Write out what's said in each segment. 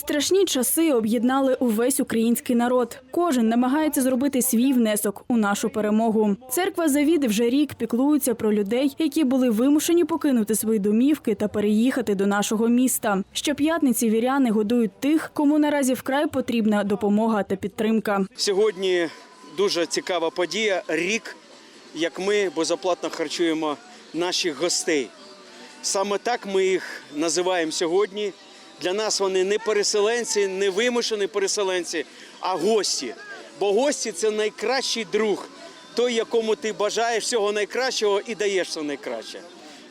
Страшні часи об'єднали увесь український народ. Кожен намагається зробити свій внесок у нашу перемогу. Церква Завіди вже рік піклується про людей, які були вимушені покинути свої домівки та переїхати до нашого міста. Щоп'ятниці віряни годують тих, кому наразі вкрай потрібна допомога та підтримка. Сьогодні дуже цікава подія. Рік, як ми безоплатно харчуємо наших гостей. Саме так ми їх називаємо сьогодні. Для нас вони не переселенці, не вимушені переселенці, а гості. Бо гості це найкращий друг, той, якому ти бажаєш всього найкращого і даєш все найкраще.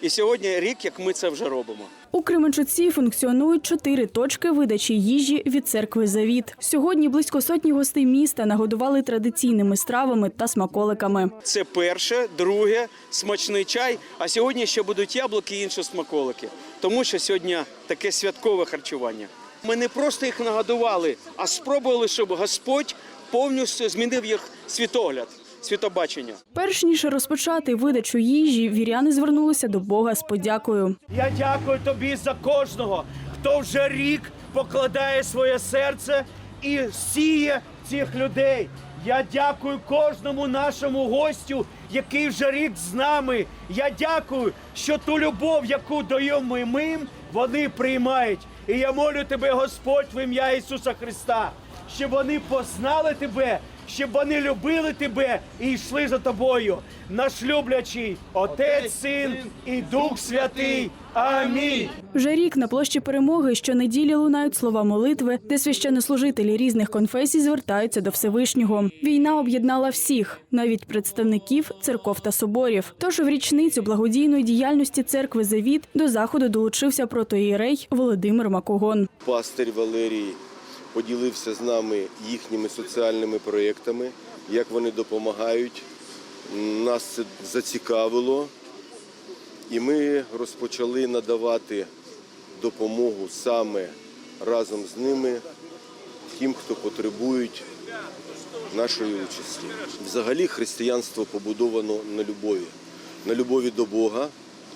І сьогодні рік, як ми це вже робимо. У Кременчуці функціонують чотири точки видачі їжі від церкви Завіт. Сьогодні близько сотні гостей міста нагодували традиційними стравами та смаколиками. Це перше, друге, смачний чай. А сьогодні ще будуть яблуки і інші смаколики. Тому що сьогодні таке святкове харчування. Ми не просто їх нагодували, а спробували, щоб Господь повністю змінив їх світогляд, світобачення. Перш ніж розпочати видачу їжі, віряни звернулися до Бога з подякою. Я дякую тобі за кожного, хто вже рік покладає своє серце і сіє цих людей. Я дякую кожному нашому гостю, який вже рік з нами. Я дякую, що ту любов, яку даємо ми вони приймають. І я молю тебе, Господь, в ім'я Ісуса Христа, щоб вони познали тебе, щоб вони любили тебе і йшли за тобою. Наш люблячий Отець, Син і Дух Святий. Амінь. Вже рік на площі перемоги щонеділі лунають слова молитви, де священнослужителі різних конфесій звертаються до Всевишнього. Війна об'єднала всіх, навіть представників церков та соборів. Тож в річницю благодійної діяльності церкви Завіт до заходу долучився протоієрей Володимир Макогон. Пастир Валерій поділився з нами їхніми соціальними проєктами, як вони допомагають. Нас це зацікавило, і ми розпочали надавати допомогу саме разом з ними тим, хто потребують нашої участі. Взагалі християнство побудовано на любові, на любові до Бога,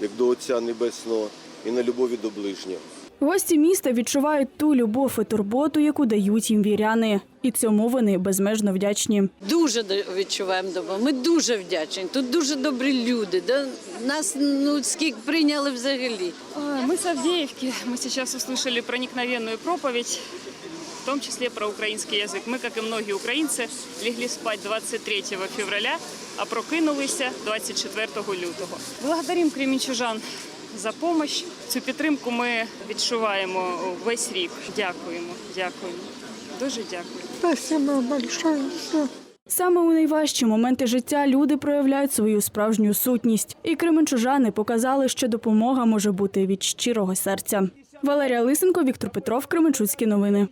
як до Отця Небесного, і на любові до ближнього. Гості міста відчувають ту любов і турботу, яку дають їм віряни, і цьому вони безмежно вдячні. Дуже до- відчуваємо добро. Ми дуже вдячні. Тут дуже добрі люди. Да? Нас ну скільки прийняли взагалі. А, Мы с Авдеевки. Мы сейчас услышали проникновенную проповедь, в том числе про украинский язык. Мы, как и многие украинцы, легли спать 23 февраля, а прокинулися 24 лютого. Благодарим кремінчужан за помощь. Цю підтримку ми відчуваємо весь рік. Дякуємо, дякуємо. Дуже дякую. Спасибо большое. Саме у найважчі моменти життя люди проявляють свою справжню сутність, і кременчужани показали, що допомога може бути від щирого серця. Валерія Лисенко, Віктор Петров, Кременчуцькі новини.